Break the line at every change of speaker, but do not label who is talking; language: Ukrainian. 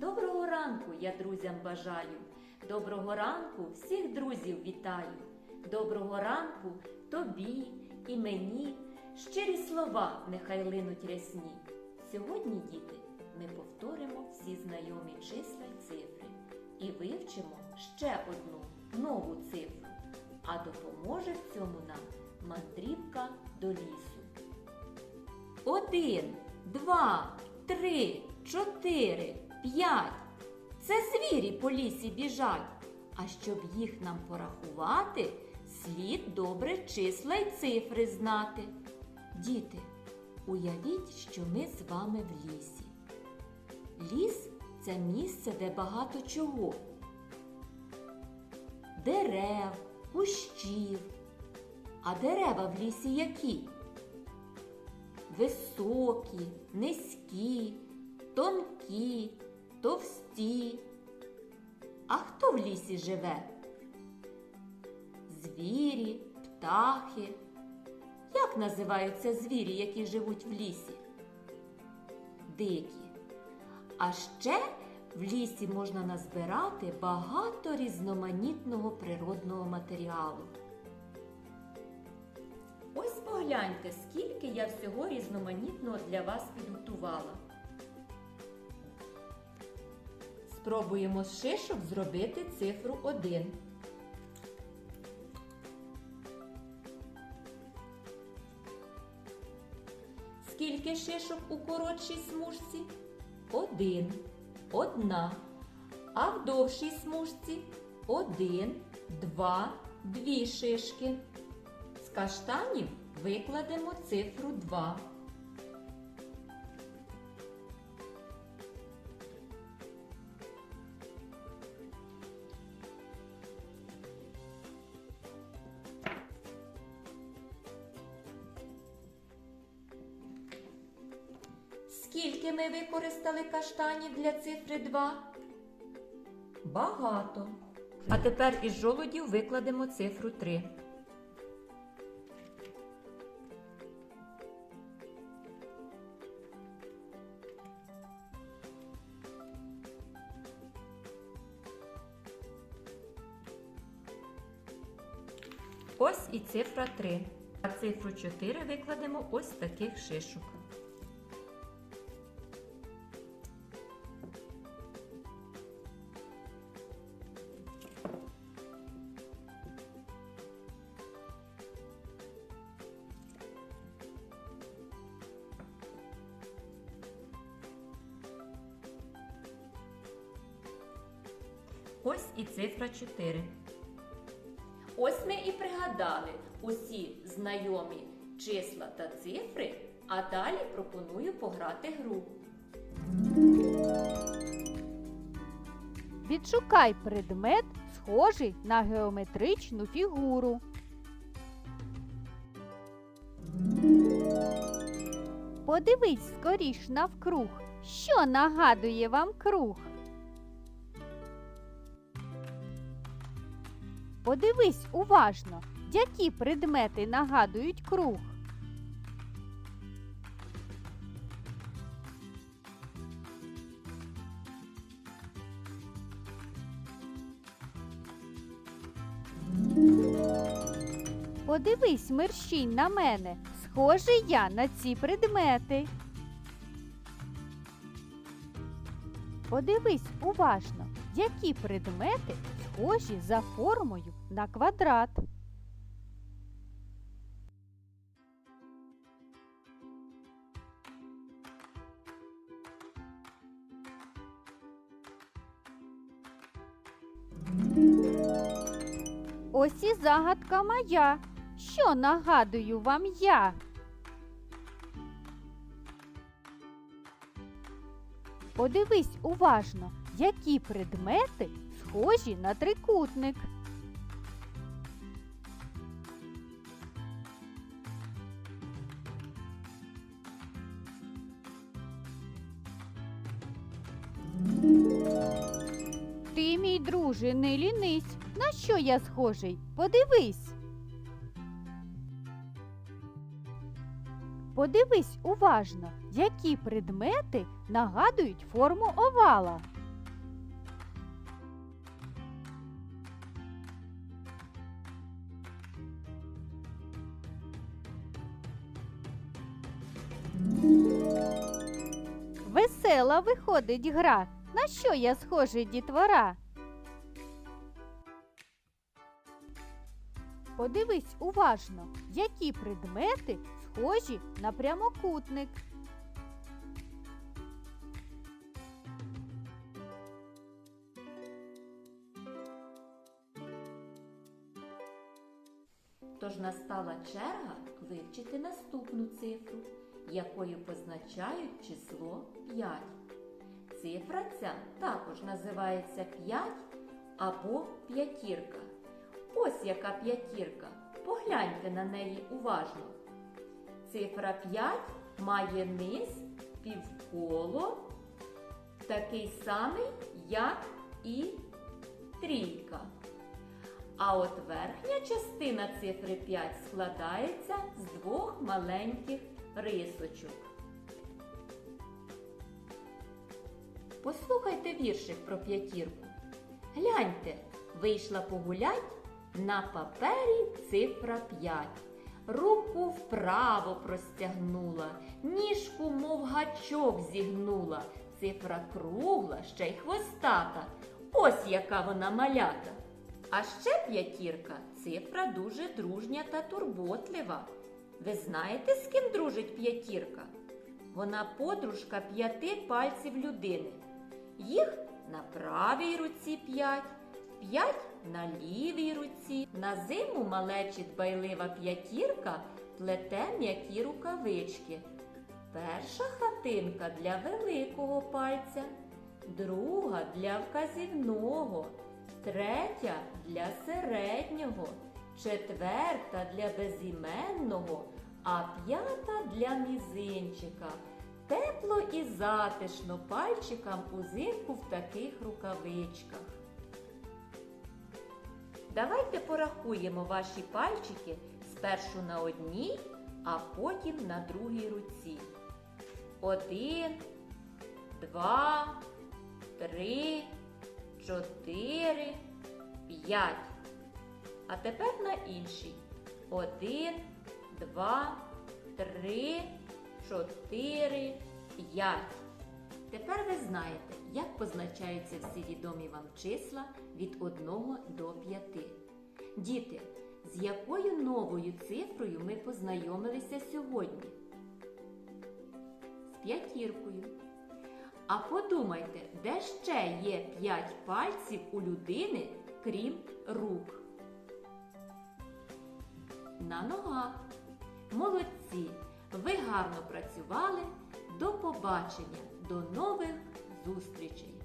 Доброго ранку я друзям бажаю. Доброго ранку всіх друзів вітаю. Доброго ранку тобі і мені. Щирі слова нехай линуть рясні. Сьогодні, діти, ми повторимо всі знайомі числа й цифри і вивчимо ще одну нову цифру. А допоможе в цьому нам мандрівка до лісу. Один, два, три, чотири, п'ять. Це звірі по лісі біжать. А щоб їх нам порахувати, слід добре числа й цифри знати. Діти, уявіть, що ми з вами в лісі. Ліс це місце, де багато чого. Дерев, кущів. А дерева в лісі які? Високі, низькі, тонкі, товсті. А хто в лісі живе? Звірі, птахи. Як називаються звірі, які живуть в лісі? Дикі. А ще в лісі можна назбирати багато різноманітного природного матеріалу. Ось погляньте, скільки я всього різноманітного для вас підготувала. Спробуємо з шишок зробити цифру 1. Скільки шишок у коротшій смужці? Один. Одна. А в довшій смужці один, два, дві шишки. З каштанів викладемо цифру 2. Скільки ми використали каштанів для цифри 2? Багато. А тепер із жолудів викладемо цифру 3. Ось і цифра 3. А цифру 4 викладемо ось таких шишок. Ось і цифра 4. Ось ми і пригадали усі знайомі числа та цифри, а далі пропоную пограти гру.
Відшукай предмет, схожий на геометричну фігуру. Подивись скоріш навкруг, що нагадує вам круг. Подивись уважно, які предмети нагадують круг. Подивись, мерщій на мене, схожий я на ці предмети. Подивись уважно, які предмети схожі за формою на квадрат. Ось і загадка моя. Що нагадую вам я? Подивись уважно, які предмети схожі на трикутник. Ти, мій друже, не лінись. На що я схожий? Подивись. Подивись уважно, які предмети нагадують форму овала. Thank you весела виходить гра. На що я схожий дітвора? Подивись уважно, які предмети схожі на прямокутник.
Тож настала черга вивчити наступну цифру, якою позначають число 5. Цифра ця також називається 5 або п'ятірка. Ось яка п'ятірка. Погляньте на неї уважно. Цифра 5 має низ півколо, такий самий, як і трійка. А от верхня частина цифри 5 складається з двох маленьких рисочок. Послухайте віршик про п'ятірку. Гляньте, вийшла погулять на папері цифра 5. Руку вправо простягнула, ніжку, мов гачок зігнула. Цифра кругла, ще й хвостата. Ось яка вона малята. А ще п'ятірка цифра дуже дружня та турботлива. Ви знаєте, з ким дружить п'ятірка? Вона подружка п'яти пальців людини. Їх на правій руці п'ять, п'ять на лівій руці. На зиму малечі дбайлива п'ятірка плете м'які рукавички. Перша хатинка для великого пальця, друга для вказівного, третя для середнього, четверта для безіменного, а п'ята для мізинчика. Тепло і затишно пальчикам узимку в таких рукавичках. Давайте порахуємо ваші пальчики спершу на одній, а потім на другій руці. Один, два, три, чотири, п'ять. А тепер на іншій. Один, два, три, чотири, п'ять. Тепер ви знаєте, як позначаються всі відомі вам числа від 1 до 5. Діти, з якою новою цифрою ми познайомилися сьогодні? З п'ятіркою. А подумайте, де ще є 5 пальців у людини, крім рук? На ногах. Молодці! Ви гарно працювали. До побачення, до нових зустрічей!